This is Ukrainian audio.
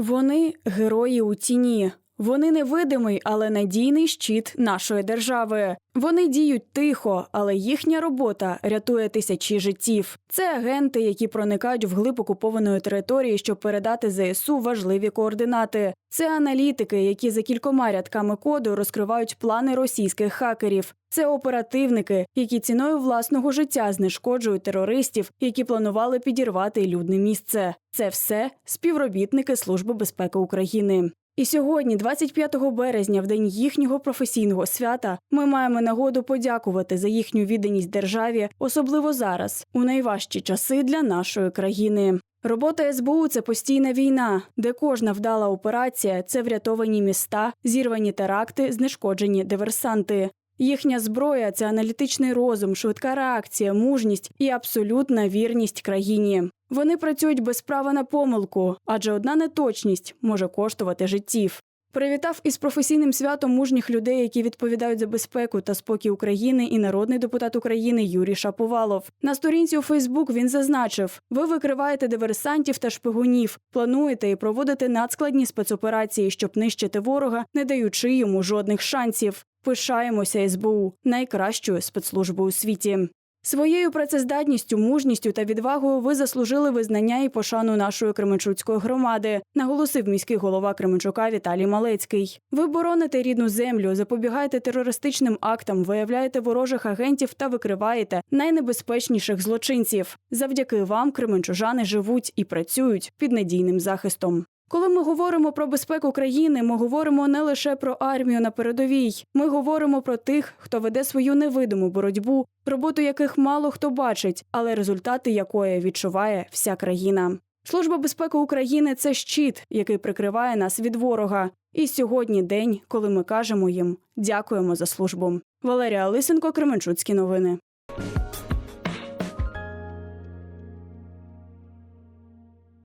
Вони герої у тіні. Вони невидимий, але надійний щит нашої держави. Вони діють тихо, але їхня робота рятує тисячі життів. Це агенти, які проникають в глиб окупованої території, щоб передати ЗСУ важливі координати. Це аналітики, які за кількома рядками коду розкривають плани російських хакерів. Це оперативники, які ціною власного життя знешкоджують терористів, які планували підірвати людне місце. Це все співробітники Служби безпеки України. І сьогодні, 25 березня, в день їхнього професійного свята, ми маємо нагоду подякувати за їхню відданість державі, особливо зараз, у найважчі часи для нашої країни. Робота СБУ це постійна війна, де кожна вдала операція це врятовані міста, зірвані теракти, знешкоджені диверсанти. Їхня зброя це аналітичний розум, швидка реакція, мужність і абсолютна вірність країні. Вони працюють без права на помилку, адже одна неточність може коштувати життів. Привітав із професійним святом мужніх людей, які відповідають за безпеку та спокій України, і народний депутат України Юрій Шаповалов. На сторінці у Фейсбук він зазначив: ви викриваєте диверсантів та шпигунів, плануєте і проводите надскладні спецоперації, щоб нищити ворога, не даючи йому жодних шансів. Пишаємося СБУ найкращою спецслужбою у світі. Своєю працездатністю, мужністю та відвагою ви заслужили визнання і пошану нашої Кременчуцької громади, наголосив міський голова Кременчука Віталій Малецький. Ви бороните рідну землю, запобігаєте терористичним актам, виявляєте ворожих агентів та викриваєте найнебезпечніших злочинців. Завдяки вам кременчужани живуть і працюють під надійним захистом. Коли ми говоримо про безпеку країни, ми говоримо не лише про армію на передовій. Ми говоримо про тих, хто веде свою невидиму боротьбу, роботу яких мало хто бачить, але результати якої відчуває вся країна. Служба безпеки України це щит, який прикриває нас від ворога. І сьогодні день, коли ми кажемо їм дякуємо за службу. Валерія Лисенко, Кременчуцькі новини.